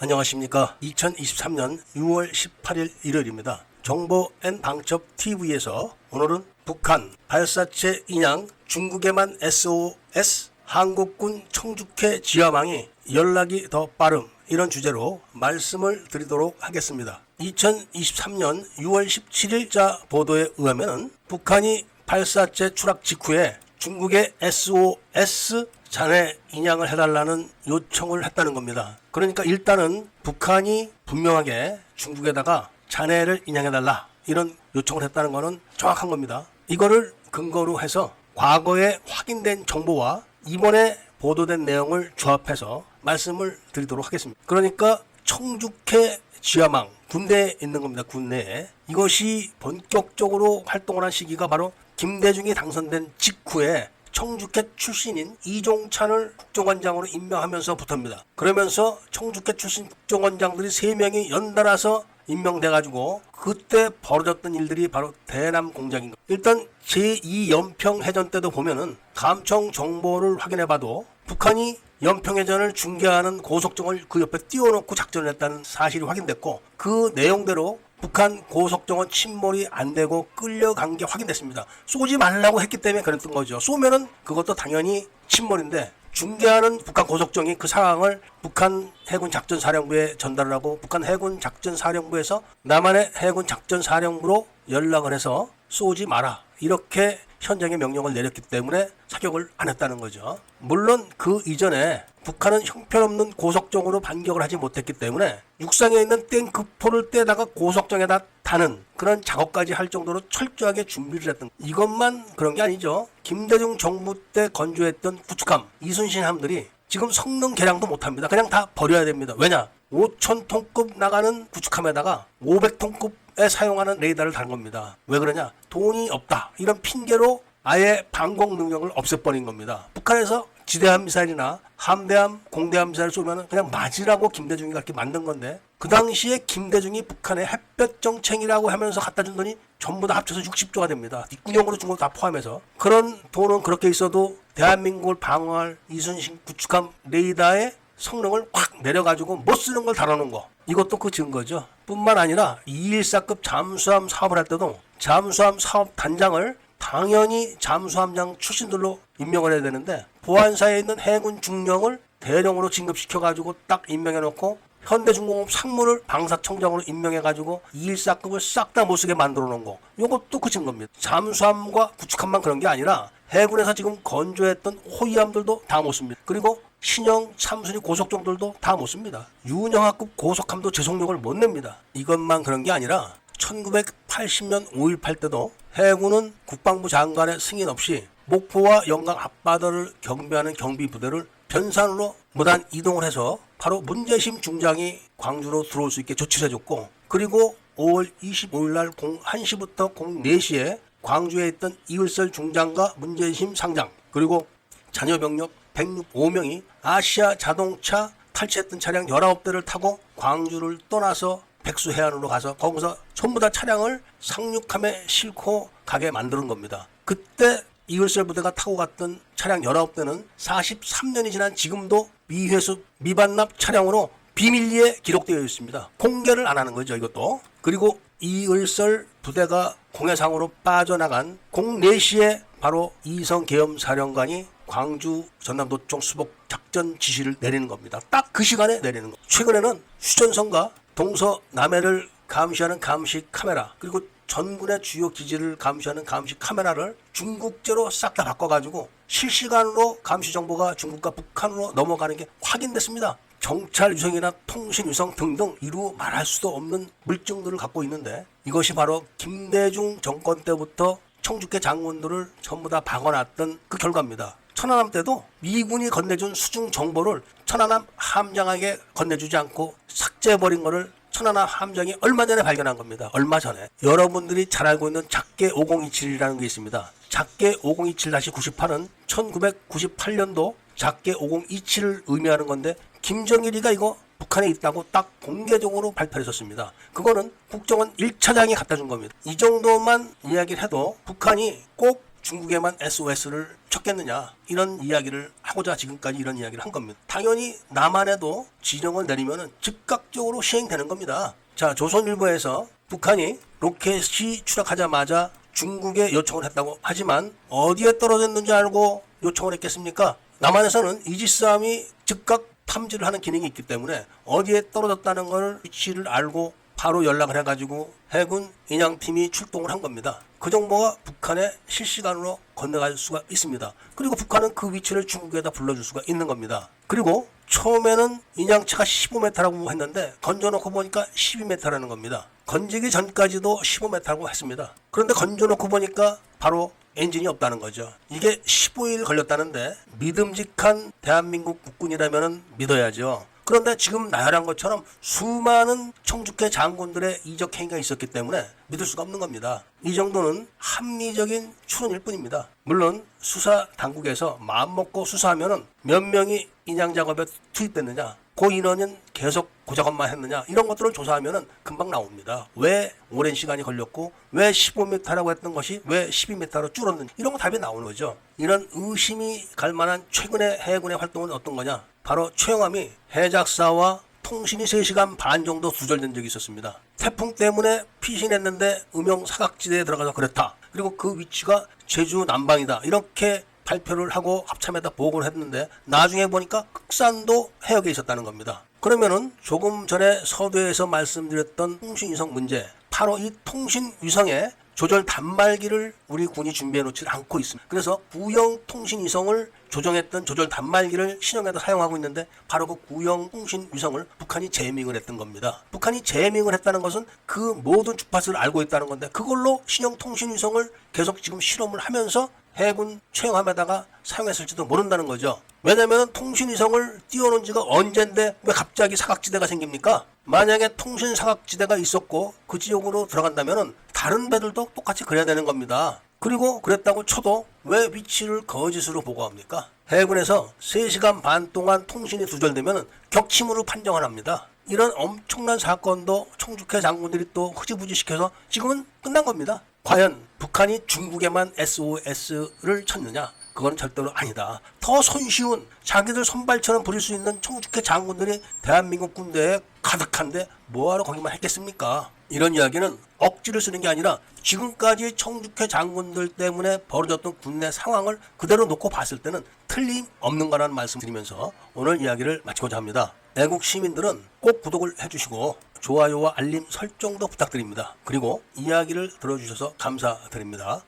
안녕하십니까. 2023년 6월 18일 일요일입니다. 정보 N 방첩 TV에서 오늘은 북한 발사체 인양 중국에만 SOS 한국군 청주해 지하망이 연락이 더 빠름 이런 주제로 말씀을 드리도록 하겠습니다. 2023년 6월 17일자 보도에 의하면 북한이 발사체 추락 직후에 중국의 SOS 잔해 인양을 해달라는 요청을 했다는 겁니다. 그러니까 일단은 북한이 분명하게 중국에다가 잔해를 인양해달라 이런 요청을 했다는 것은 정확한 겁니다. 이거를 근거로 해서 과거에 확인된 정보와 이번에 보도된 내용을 조합해서 말씀을 드리도록 하겠습니다. 그러니까 청주해 지하망 군대에 있는 겁니다. 군내에 이것이 본격적으로 활동을 한 시기가 바로 김대중이 당선된 직후에 청주해 출신인 이종찬을 국정원장으로 임명하면서부터입니다. 그러면서 청주해 출신 국정원장들이 세명이 연달아서 임명돼가지고 그때 벌어졌던 일들이 바로 대남 공작인 겁니다. 일단 제2연평 해전 때도 보면은 감청 정보를 확인해봐도 북한이 연평해전을 중계하는 고속정을 그 옆에 띄워놓고 작전을 했다는 사실이 확인됐고 그 내용대로 북한 고속정은 침몰이 안 되고 끌려간 게 확인됐습니다. 쏘지 말라고 했기 때문에 그랬던 거죠. 쏘면은 그것도 당연히 침몰인데 중계하는 북한 고속정이 그 상황을 북한 해군 작전 사령부에 전달을 하고 북한 해군 작전 사령부에서 남한의 해군 작전 사령부로 연락을 해서 쏘지 마라 이렇게 현장에 명령을 내렸기 때문에 사격을 안 했다는 거죠. 물론 그 이전에 북한은 형편없는 고속정으로 반격을 하지 못했기 때문에 육상에 있는 땡크포를 떼다가 고속정에다 타는 그런 작업까지 할 정도로 철저하게 준비를 했던 이것만 그런 게 아니죠. 김대중 정부 때 건조했던 구축함, 이순신 함들이 지금 성능 개량도 못합니다. 그냥 다 버려야 됩니다. 왜냐? 5천 톤급 나가는 구축함에다가 500톤급에 사용하는 레이더를 단 겁니다. 왜 그러냐? 돈이 없다. 이런 핑계로 아예 방공 능력을 없애버린 겁니다. 북한에서 지대함 미사일이나 함대함, 공대함 미사일 쏘면 그냥 맞으라고 김대중이 그렇게 만든 건데 그 당시에 김대중이 북한의 햇볕 정책이라고 하면서 갖다 준 돈이 전부 다 합쳐서 60조가 됩니다. 뒷구녕으로 준 거 다 포함해서 그런 돈은 그렇게 있어도 대한민국을 방어할 이순신 구축함 레이더의 성능을 확 내려가지고 못 쓰는 걸 달아놓은 거 이것도 그 증거죠. 뿐만 아니라 214급 잠수함 사업을 할 때도 잠수함 사업 단장을 당연히 잠수함장 출신들로 임명을 해야 되는데 보안사에 있는 해군 중령을 대령으로 진급시켜 가지고 딱 임명해 놓고 현대중공업 상무를 방사청장으로 임명해 가지고 214급을 싹 다 못쓰게 만들어 놓은 거 이것도 그 증거입니다. 잠수함과 구축함만 그런 게 아니라 해군에서 지금 건조했던 호위함들도 다 못 씁니다. 그리고 신형 참수리 고속정들도 다 못 씁니다. 윤영하급 고속함도 제속력을 못 냅니다. 이것만 그런 게 아니라 1980년 5.18 때도 해군은 국방부 장관의 승인 없이 목포와 영광 앞바다를 경비하는 경비부대를 변산으로 무단 이동을 해서 바로 문재심 중장이 광주로 들어올 수 있게 조치를 해줬고 그리고 5월 25일 날 01시부터 04시에 광주에 있던 이을설 중장과 문재심 상장 그리고 자녀 병력 105명이 아시아 자동차 탈취했던 차량 19대를 타고 광주를 떠나서 백수 해안으로 가서 거기서 전부 다 차량을 상륙함에 싣고 가게 만드는 겁니다. 그때 이글셀 부대가 타고 갔던 차량 19대는 43년이 지난 지금도 미회수 미반납 차량으로 비밀리에 기록되어 있습니다. 공개를 안 하는 거죠, 이것도. 그리고 이을설 부대가 공해상으로 빠져나간 04시에 바로 이성 계엄 사령관이 광주 전남도청 수복 작전 지시를 내리는 겁니다. 딱 그 시간에 내리는 거. 최근에는 휴전선과 동서 남해를 감시하는 감시 카메라 그리고 전군의 주요 기지를 감시하는 감시 카메라를 중국제로 싹 다 바꿔가지고 실시간으로 감시 정보가 중국과 북한으로 넘어가는 게 확인됐습니다. 정찰 유성이나 통신 유성 등등 이루 말할 수도 없는 물증들을 갖고 있는데 이것이 바로 김대중 정권 때부터 청주계 장군들을 전부 다 박아놨던 그 결과입니다. 천안함 때도 미군이 건네준 수중 정보를 천안함 함장에게 건네주지 않고 삭제해버린 거를 천안함 함장이 얼마 전에 발견한 겁니다. 얼마 전에. 여러분들이 잘 알고 있는 작계 5027이라는 게 있습니다. 작계 5027-98은 1998년도 작계 5027을 의미하는 건데 김정일이가 이거 북한에 있다고 딱 공개적으로 발표를 했었습니다. 그거는 국정원 1차장이 갖다 준 겁니다. 이 정도만 이야기를 해도 북한이 꼭 중국에만 SOS를 쳤겠느냐 이런 이야기를 하고자 지금까지 이런 이야기를 한 겁니다. 당연히 남한에도 지령을 내리면 즉각적으로 시행되는 겁니다. 자 조선일보에서 북한이 로켓이 추락하자마자 중국에 요청을 했다고 하지만 어디에 떨어졌는지 알고 요청을 했겠습니까? 남한에서는 이지스함이 즉각 탐지를 하는 기능이 있기 때문에 어디에 떨어졌다는 걸 위치를 알고 바로 연락을 해가지고 해군 인양팀이 출동을 한 겁니다. 그 정보가 북한에 실시간으로 건너갈 수가 있습니다. 그리고 북한은 그 위치를 중국에다 불러줄 수가 있는 겁니다. 그리고 처음에는 인양체가 15m라고 했는데 건져놓고 보니까 12m라는 겁니다. 건지기 전까지도 15m라고 했습니다. 그런데 건져놓고 보니까 바로 엔진이 없다는 거죠. 이게 15일 걸렸다는데 믿음직한 대한민국 국군이라면 믿어야죠. 그런데 지금 나열한 것처럼 수많은 청주계 장군들의 이적 행위가 있었기 때문에 믿을 수가 없는 겁니다. 이 정도는 합리적인 추론일 뿐입니다. 물론 수사 당국에서 마음 먹고 수사하면은 몇 명이 인양 작업에 투입됐느냐, 그 인원은 계속 그 작업만 했느냐 이런 것들을 조사하면은 금방 나옵니다. 왜 오랜 시간이 걸렸고 왜 15m라고 했던 것이 왜 12m로 줄었는지 이런 거 답이 나오는 거죠. 이런 의심이 갈 만한 최근의 해군의 활동은 어떤 거냐? 바로 최영함이 해작사와 통신이 3시간 반 정도 두절된 적이 있었습니다. 태풍 때문에 피신했는데 음영 사각지대에 들어가서 그랬다. 그리고 그 위치가 제주 남방이다. 이렇게 발표를 하고 합참에다 보고를 했는데 나중에 보니까 극산도 해역에 있었다는 겁니다. 그러면은 조금 전에 서두에서 말씀드렸던 통신위성 문제 바로 이 통신위성에 조절 단말기를 우리 군이 준비해 놓지 않고 있습니다. 그래서 구형 통신 위성을 조정했던 조절 단말기를 신형에다 사용하고 있는데 바로 그 구형 통신 위성을 북한이 재밍을 했던 겁니다. 북한이 재밍을 했다는 것은 그 모든 주파수를 알고 있다는 건데 그걸로 신형 통신 위성을 계속 지금 실험을 하면서 해군 최영함에다가 사용했을지도 모른다는 거죠. 왜냐하면 통신위성을 띄워놓은 지가 언젠데 왜 갑자기 사각지대가 생깁니까? 만약에 통신 사각지대가 있었고 그 지역으로 들어간다면 다른 배들도 똑같이 그래야 되는 겁니다. 그리고 그랬다고 쳐도 왜 위치를 거짓으로 보고합니까? 해군에서 3시간 반 동안 통신이 두절되면 격침으로 판정을 합니다. 이런 엄청난 사건도 청주회 장군들이 또 흐지부지 시켜서 지금은 끝난 겁니다. 과연 북한이 중국에만 SOS를 쳤느냐? 그건 절대로 아니다. 더 손쉬운 자기들 손발처럼 부릴 수 있는 청주회 장군들이 대한민국 군대에 가득한데 뭐하러 거기만 했겠습니까? 이런 이야기는 억지를 쓰는 게 아니라 지금까지 청주회 장군들 때문에 벌어졌던 군내 상황을 그대로 놓고 봤을 때는 틀림없는 거라는 말씀 드리면서 오늘 이야기를 마치고자 합니다. 애국 시민들은 꼭 구독을 해주시고 좋아요와 알림 설정도 부탁드립니다. 그리고 이야기를 들어주셔서 감사드립니다.